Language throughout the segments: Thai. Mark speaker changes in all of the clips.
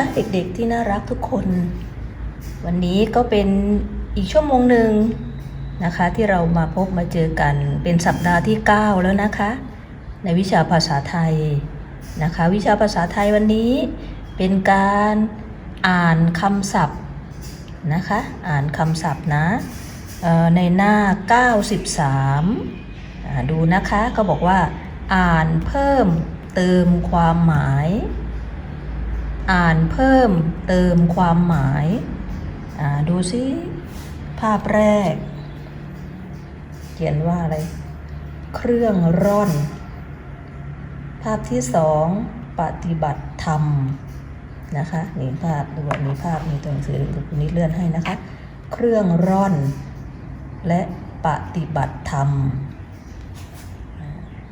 Speaker 1: ะเด็กๆที่น่ารักทุกคน วันนี้ก็เป็นอีกชั่วโมงหนึ่งนะคะ ที่เรามาพบมาเจอกันเป็นสัปดาห์ที่ 9 แล้วนะคะ ในวิชาภาษาไทยนะคะ วิชาภาษาไทยวันนี้เป็นการอ่านคำศัพท์นะคะ อ่านคำศัพท์นะในหน้า 93าดูนะคะเขาบอกว่า อ่านเพิ่มเติมความหมาย อ่านเพิ่มเติมความหมายอ่าดูซิภาพแรก เขียนว่าอะไร เครื่องร่อน ภาพที่สองปฏิบัติธรรมนะคะนี่ภาพดูว่ามีภาพมีตัวหนังสือคุณนี้เลื่อนให้นะคะ เครื่องร่อน และปฏิบัติธรรม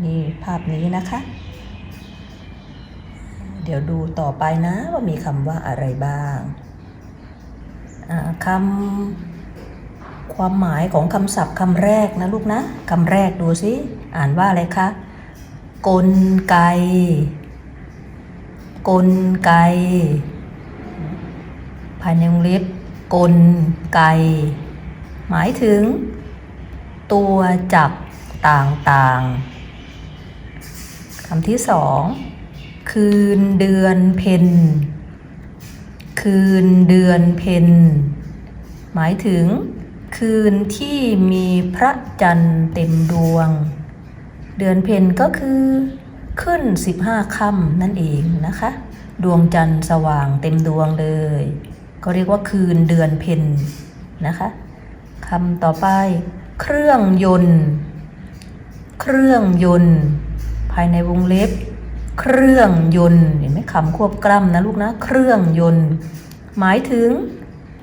Speaker 1: นี่ภาพนี้นะคะ เดี๋ยวดูต่อไปนะว่ามีคำว่าอะไรบ้างคำความหมายของคำศัพท์คำแรกนะลูกนะคำแรกดูสิอ่านว่าอะไรคะกลไก กลไกภายในวงเล็บกลไก หมายถึง ตัวจับต่างๆคำที่สอง คืนเดือนเพ็ญคืนเดือนเพ็ญหมายถึง คืนที่มีพระจันทร์เต็มดวง เดือนเพ็ญก็คือขึ้น 15ค่ำนั่นเองนะคะ ดวงจันทร์สว่างเต็มดวงเลย ก็เรียกว่าคืนเดือนเพ็ญนะคะคำต่อไป เครื่องยนต์ เครื่องยนต์ ภายในวงเล็บ เครื่องยนต์เห็นไหมคำควบกล้ำนะลูกนะเครื่องยนต์ หมายถึง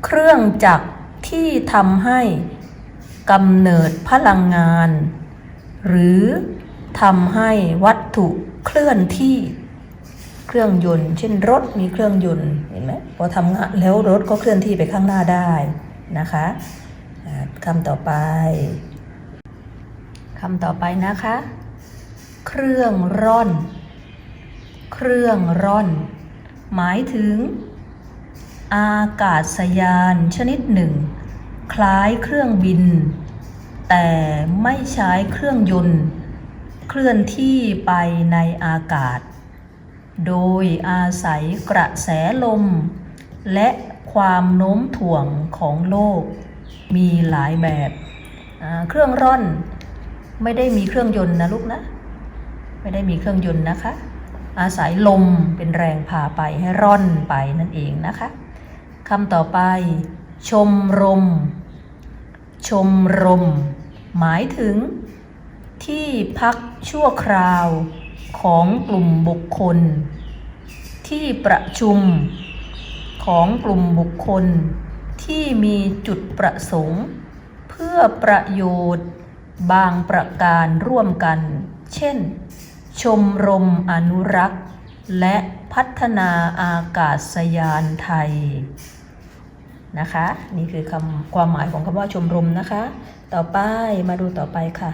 Speaker 1: เครื่องจักรที่ทำให้กำเนิดพลังงาน หรือทำให้วัตถุเคลื่อนที่เครื่องยนต์ เช่นรถมีเครื่องยนต์เห็นไหมพอทำงานแล้วรถก็เคลื่อนที่ไปข้างหน้าได้นะคะคำต่อไปคำต่อไปนะคะ เครื่องร่อน เครื่องร่อน หมายถึง อากาศยานชนิดหนึ่ง คล้ายเครื่องบิน แต่ไม่ใช้เครื่องยนต์ เคลื่อนที่ไปในอากาศ โดยอาศัยกระแสลม และความโน้มถ่วงของโลก มีหลายแบบ เครื่องร่อนไม่ได้มีเครื่องยนต์นะลูกนะ ไม่ได้มีเครื่องยนต์นะคะ อาศัยลมเป็นแรงพาไปให้ร่อนไปนั่นเองนะคะคำต่อไป ชมรม ชมรม หมายถึง ที่พักชั่วคราวของกลุ่มบุคคล ที่ประชุมของกลุ่มบุคคล ที่มีจุดประสงค์ เพื่อประโยชน์บางประการร่วมกัน เช่น ชมรมอนุรักษ์ และพัฒนาอากาศยานไทยนะคะ นี่คือคำความหมายของคำว่าชมรมนะคะ ต่อไปมาดูต่อไปค่ะ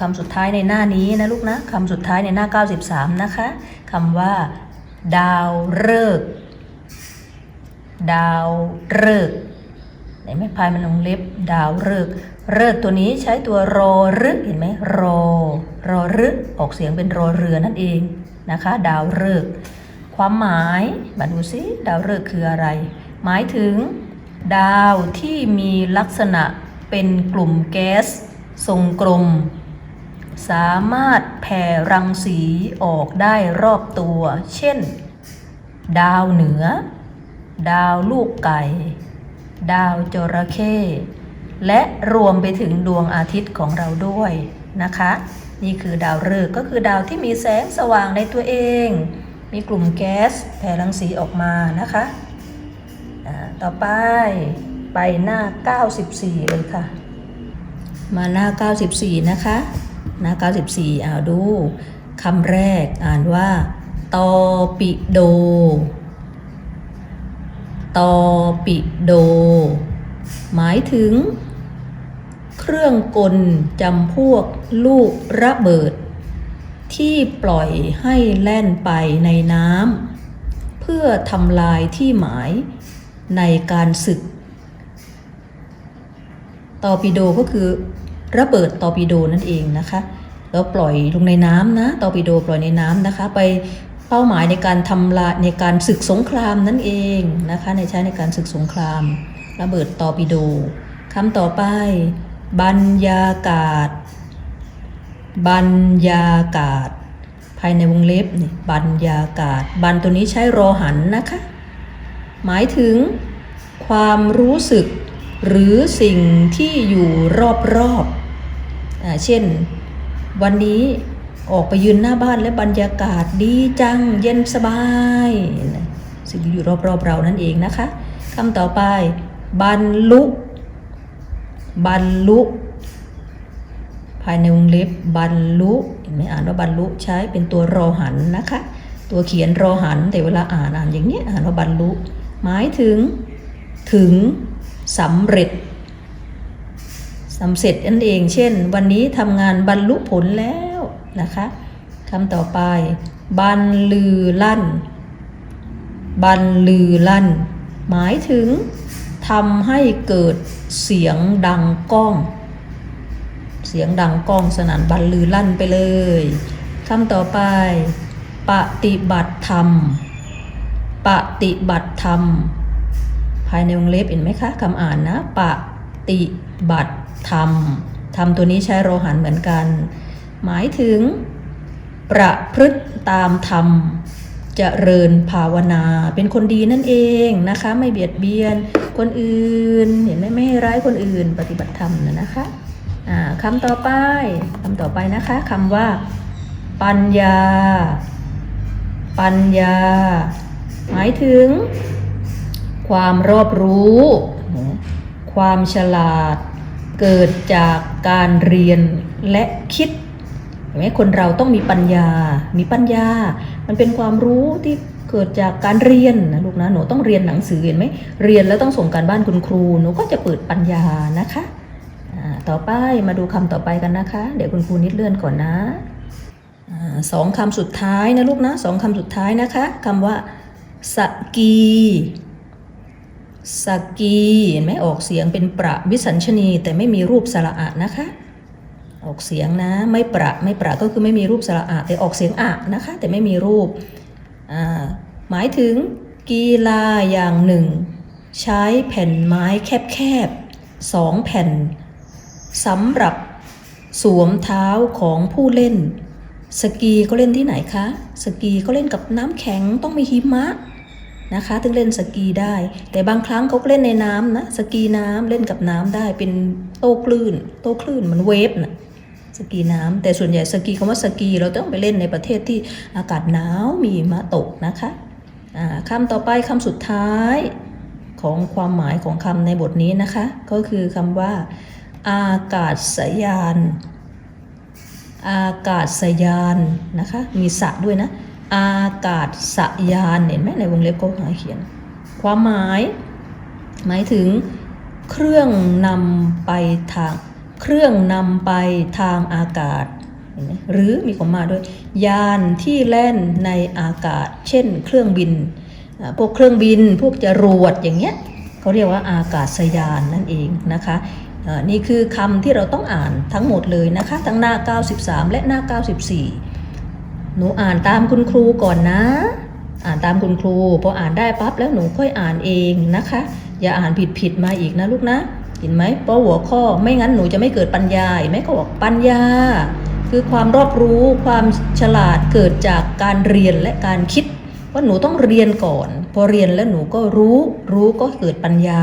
Speaker 1: คำสุดท้ายในหน้านี้นะลูกนะคำสุดท้ายในหน้า 93 นะคะคำว่า ดาวฤกษ์ดาวฤกษ์ไหนไม่พายมันลงเล็บ ดาวฤกษ์ฤกษ์ตัวนี้ใช้ตัวรอรึเห็นไหมรอ รอรึออกเสียงเป็นรอเรือนั่นเองนะคะ ดาวฤกษ์ความหมายมาดูซิดาวฤกษ์คืออะไร หมายถึง ดาวที่มีลักษณะเป็นกลุ่มแก๊ส ทรงกลม สามารถแผ่รังสีออกได้รอบตัว เช่น ดาวเหนือ ดาวลูกไก่ ดาวจระเข้และรวมไปถึงดวงอาทิตย์ของเราด้วยนะคะ นี่คือดาวฤกษ์ก็คือดาวที่มีแสงสว่างในตัวเอง มีกลุ่มแก๊สแผ่รังสีออกมานะคะต่อไปไปหน้า 94 เลยค่ะ มาหน้า 94 นะคะ หน้า 94อ่าดูคำแรกอ่านว่าตอปิโดตอปิโด หมายถึง เครื่องกลจำพวกลูกระเบิด ที่ปล่อยให้แล่นไปในน้ำเพื่อทำลายที่หมายในการศึก ตอร์ปิโดก็คือระเบิดตอร์ปิโดนั่นเองนะคะแล้วปล่อยลงในน้ำนะตอร์ปิโดปล่อยในน้ำนะคะ ไปเป้าหมายในการทำลายในการศึกสงครามนั่นเองนะคะในใช้ในการศึกสงคราม ระเบิดตอร์ปิโดคำต่อไป บรรยากาศ บรรยากาศ ภายในวงเล็บนี่บรรยากาศ บันตัวนี้ใช้รอหันนะคะ หมายถึง ความรู้สึก หรือสิ่งที่อยู่รอบๆอ่าเช่น วันนี้ออกไปยืนหน้าบ้านและบรรยากาศดีจังเย็นสบาย สิ่งที่อยู่รอบๆเรานั่นเองนะคะคำต่อไปบรรลุ บรรลุภายในวงเล็บบรรลุเห็นไหมอ่านว่าบรรลุใช้เป็นตัวรอหันนะคะ ตัวเขียนรอหันแต่เวลาอ่านอ่านอย่างนี้อ่านว่าบรรลุ หมายถึงถึงสำเร็จสำเร็จนั่นเอง เช่น วันนี้ทำงานบรรลุผลแล้วนะคะคำต่อไปบรรลือลั่นบรรลือลั่น หมายถึง ทำให้เกิดเสียงดังก้อง เสียงดังก้องสนั่นบรรลือลั่นไปเลยคำต่อไป ปฏิบัติธรรม ปฏิบัติธรรม ภายในวงเล็บเห็นไหมคะคำอ่านนะ ปฏิบัติธรรมธรรมตัวนี้ใช้โรหันเหมือนกัน หมายถึง ประพฤติตามธรรม จริญภาวนา เป็นคนดีนั่นเองนะคะ ไม่เบียดเบียนคนอื่นเห็นไหมไม่ให้ร้ายคนอื่น ปฏิบัติธรรมนะนะคะคำต่อไปคำต่อไปนะคะคำว่า ปัญญา ปัญญา หมายถึง ความรอบรู้ ความฉลาด เกิดจากการเรียนและคิด ไหมคนเราต้องมีปัญญา มีปัญญา มันเป็นความรู้ที่เกิดจากการเรียนนะลูกนะหนูต้องเรียนหนังสือเห็นไหมเรียนแล้วต้องส่งการบ้านคุณครูหนูก็จะเปิดปัญญานะคะต่อไปมาดูคำต่อไปกันนะคะ เดี๋ยวคุณครูนิดเลื่อนก่อนนะอาสองคำสุดท้ายนะลูกนะสองคำสุดท้ายนะคะคำว่าสกีสกีเห็นไหมออกเสียงเป็นประวิสัญชนีแต่ไม่มีรูปสระอะนะคะ ออกเสียงนะ ไม่ประไม่ประก็คือไม่มีรูปสระอะแต่ออกเสียงอะนะคะ แต่ไม่มีรูปหมายถึงกีฬาอย่างหนึ่ง ใช้แผ่นไม้แคบๆสองแผ่นสำหรับสวมเท้าของผู้เล่น สกีก็เล่นที่ไหนคะ สกีก็เล่นกับน้ำแข็งต้องมีหิมะนะคะ ถึงเล่นสกีได้ แต่บางครั้งเขาก็เล่นในน้ำนะ สกีน้ำเล่นกับน้ำได้เป็นโต้คลื่น โต้คลื่นเหมันเวฟนะ สกีน้ำแต่ส่วนใหญ่สกีคำว่าสกีเราต้องไปเล่นในประเทศที่อากาศหนาวมีมะตกนะคะอ่าคำต่อไปคำสุดท้ายของความหมายของคำในบทนี้นะคะ ก็คือคำว่า อากาศสยาน อากาศสยานนะคะ มีสะด้วยนะ อากาศสยานเห็นไหมในวงเล็บก็หาเขียน ความหมาย หมายถึงเครื่องนำไปทาง เครื่องนำไปทางอากาศ หรือมีความหมายด้วย ยานที่แล่นในอากาศ เช่น เครื่องบิน พวกเครื่องบิน พวกจรวดอย่างเงี้ยเขาเรียกว่าอากาศยานนั่นเองนะคะนี่คือคำที่เราต้องอ่านทั้งหมดเลยนะคะ ทั้งหน้า 93 และหน้า 94 หนูอ่านตามคุณครูก่อนนะ อ่านตามคุณครูพออ่านได้ปั๊บแล้วหนูค่อยอ่านเองนะคะ อย่าอ่านผิดผิดมาอีกนะลูกนะ เห็นไหมเพราะหัวข้อไม่งั้นหนูจะไม่เกิดปัญญาเห็นไหมเขาบอกปัญญา คือความรอบรู้ความฉลาดเกิดจากการเรียนและการคิดว่าหนูต้องเรียนก่อน พอเรียนแล้วหนูก็รู้ รู้ก็เกิดปัญญา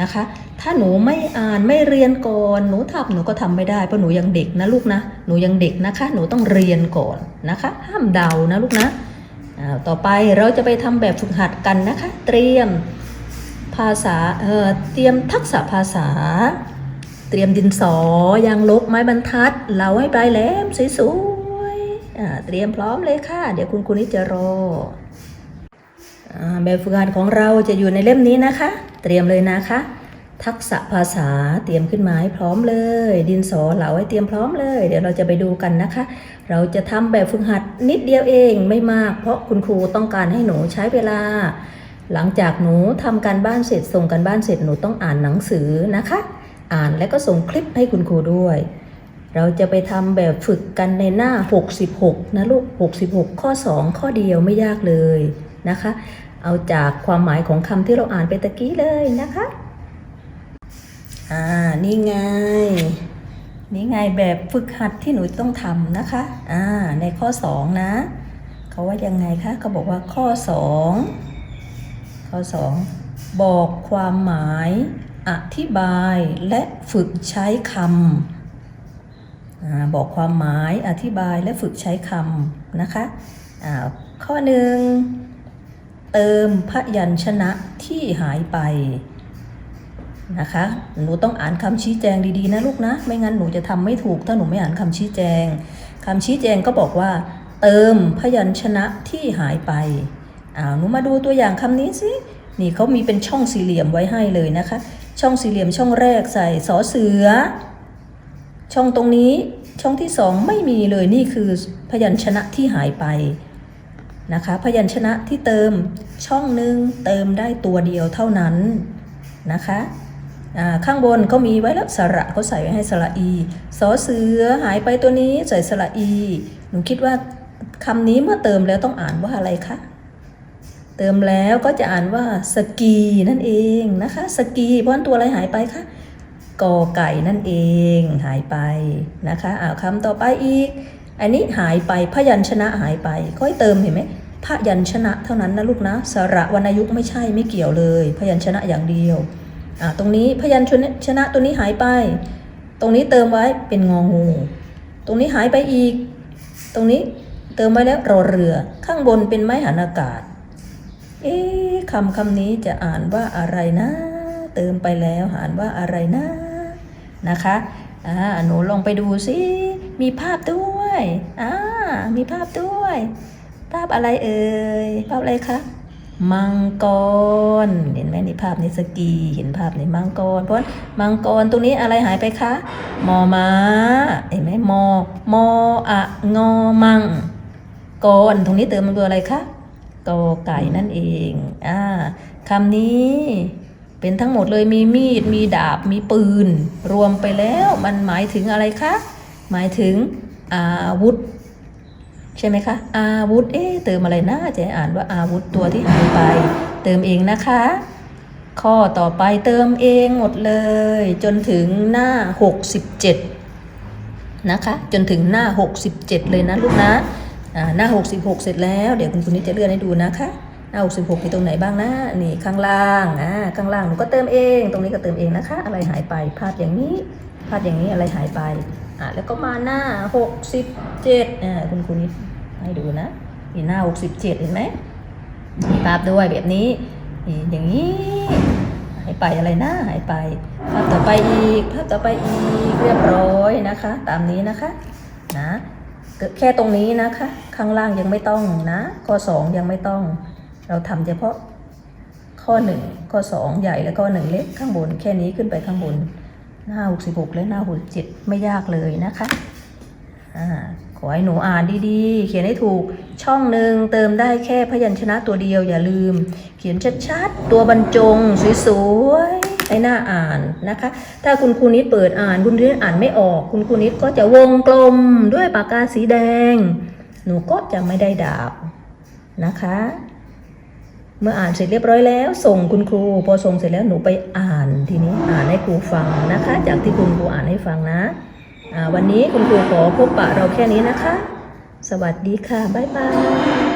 Speaker 1: นะคะ ถ้าหนูไม่อ่านไม่เรียนก่อน หนูทำหนูก็ทำไม่ได้เพราะหนูยังเด็กนะลูกนะ หนูยังเด็กนะคะ หนูต้องเรียนก่อนนะคะ ห้ามเดานะลูกนะต่อไปเราจะไปทำแบบฝึกหัดกันนะคะ เตรียม ภาษาเอ่อเตรียมทักษะภาษา เตรียมดินสอยางลบไม้บรรทัด เราให้ปลายแหลมสวยๆเตรียมพร้อมเลยค่ะ เดี๋ยวคุณครูนิดจะรอแบบฝึกหัดของเราจะอยู่ในเล่มนี้นะคะ เตรียมเลยนะคะ ทักษะภาษาเตรียมขึ้นมาให้พร้อมเลย ดินสอเหลาให้เตรียมพร้อมเลย เดี๋ยวเราจะไปดูกันนะคะ เราจะทำแบบฝึกหัดนิดเดียวเองไม่มาก เพราะคุณครูต้องการให้หนูใช้เวลา หลังจากหนูทำการบ้านเสร็จส่งการบ้านเสร็จหนูต้องอ่านหนังสือนะคะ อ่านแล้วก็ส่งคลิปให้คุณครูด้วย เราจะไปทำแบบฝึกกันในหน้า 66 นะลูก 66 ข้อ 2 ข้อเดียวไม่ยากเลยนะคะ เอาจากความหมายของคำที่เราอ่านไปตะกี้เลยนะคะ อ่า นี่ไง นี่ไงแบบฝึกหัดที่หนูต้องทำนะคะ อ่า ในข้อ 2 นะ เขาว่ายังไงคะเขาบอกว่าข้อ 2 ข้อ 2 บอกความหมาย อธิบายและฝึกใช้คำอบอกความหมายอธิบายและฝึกใช้คำนะคะข้อหนึ่งเติมพยัญชนะที่หายไปนะคะ หนูต้องอ่านคำชี้แจงดีๆนะลูกนะ ไม่งั้นหนูจะทำไม่ถูกถ้าหนูไม่อ่านคำชี้แจงคำชี้แจงก็บอกว่า เติมพยัญชนะที่หายไป อ้าวหนูมาดูตัวอย่างคำนี้สินี่เขามีเป็นช่องสี่เหลี่ยมไว้ให้เลยนะคะ ช่องสี่เหลี่ยมช่องแรกใส่สอเสือ ช่องตรงนี้ช่องที่สองไม่มีเลยนี่คือพยัญชนะที่หายไปนะคะ พยัญชนะที่เติมช่องหนึ่งเติมได้ตัวเดียวเท่านั้นนะคะอ่าข้างบนก็มีไว้แล้วสระเขาใส่ไว้ให้สระอีสอเสือหายไปตัวนี้ใส่สระอี หนูคิดว่าคำนี้เมื่อเติมแล้วต้องอ่านว่าอะไรคะ เติมแล้วก็จะอ่านว่าสกีนั่นเองนะคะสกีเพราะนั้นตัวอะไรหายไปคะกอไก่นั่นเองหายไปนะคะอ่าคำต่อไปอีก อันนี้หายไปพยัญชนะหายไปค่อยเติมเห็นไหมพยัญชนะเท่านั้นนะลูกนะสระวรรณยุกไม่ใช่ไม่เกี่ยวเลย พยัญชนะอย่างเดียวอ่าตรงนี้พยัญชนะตัวนี้หายไป ตรงนี้เติมไว้เป็นงองู ตรงนี้หายไปอีก ตรงนี้เติมไว้แล้วรอเรือ ข้างบนเป็นไม้หันอากาศ เอ๊คำคำนี้จะอ่านว่าอะไรนะ เติมไปแล้วอ่านว่าอะไรนะนะคะอ่าหนูลองไปดูสิมีภาพด้วยอ่ามีภาพด้วย ภาพอะไรเอ่ยภาพอะไรคะมังกร เห็นไหมในภาพในสกีเห็นภาพในมังกรเพราะมังกรตรงนี้อะไรหายไปคะมอมาเห็นไหมมอมออะงอมังกรตรงนี้เติมมันตัวอะไรคะ กอไก่นั่นเองอ่าคำนี้เป็นทั้งหมดเลยมีมีดมีดาบมีปืน รวมไปแล้วมันหมายถึงอะไรคะ หมายถึงอาวุธ ใช่ไหมคะ อาวุธ เอ๊เติมอะไรนะจะอ่านว่าอาวุธตัวที่หายไป เติมเองนะคะ ข้อต่อไปเติมเองหมดเลย จนถึงหน้า 67 นะคะ จนถึงหน้า 67 เลยนะลูกนะ หน้า 66 เสร็จแล้ว เดี๋ยวคุณคุณนิดจะเลื่อนให้ดูนะคะหน้า 66มีตรงไหนบ้างนะนี่ข้างล่างอ่าข้างล่างหนูก็เติมเอง ตรงนี้ก็เติมเองนะคะ อะไรหายไปภาพอย่างนี้ภาพอย่างนี้อะไรหายไปอ่าแล้วก็มาหน้า 67อ่าคุณคุณนิดให้ดูนะนี่หน้า 67 เห็นไหมมีภาพด้วยแบบนี้นี่อย่างนี้หายไปอะไรนะหายไป ภาพต่อไปอีก ภาพต่อไปอีกเรียบร้อยนะคะ ตามนี้นะคะนะ แค่ตรงนี้นะคะ ข้างล่างยังไม่ต้องนะ ข้อ 2 ยังไม่ต้อง เราทำเฉพาะข้อ 1 ข้อ 2 ใหญ่แล้วก็1เล็กข้างบน แค่นี้ขึ้นไปข้างบน หน้า 66 และหน้า 67 ไม่ยากเลยนะคะอ่าขอให้หนูอ่านดีๆ เขียนให้ถูกช่องหนึ่งเติมได้แค่พยัญชนะตัวเดียวอย่าลืม เขียนชัดๆ ตัวบรรจงสวยๆ ให้หน้าอ่านนะคะ ถ้าคุณครูนิดเปิดอ่านคุณครูนิดอ่านไม่ออก คุณครูนิดก็จะวงกลมด้วยปากกาสีแดง หนูก็จะไม่ได้ดาบนะคะ เมื่ออ่านเสร็จเรียบร้อยแล้ว ส่งคุณครู พอส่งเสร็จแล้วหนูไปอ่านทีนี้อ่านให้ครูฟังนะคะ จากที่คุณครูอ่านให้ฟังนะอ่าวันนี้คุณครูขอพบปะเราแค่นี้นะคะ สวัสดีค่ะบ๊ายบาย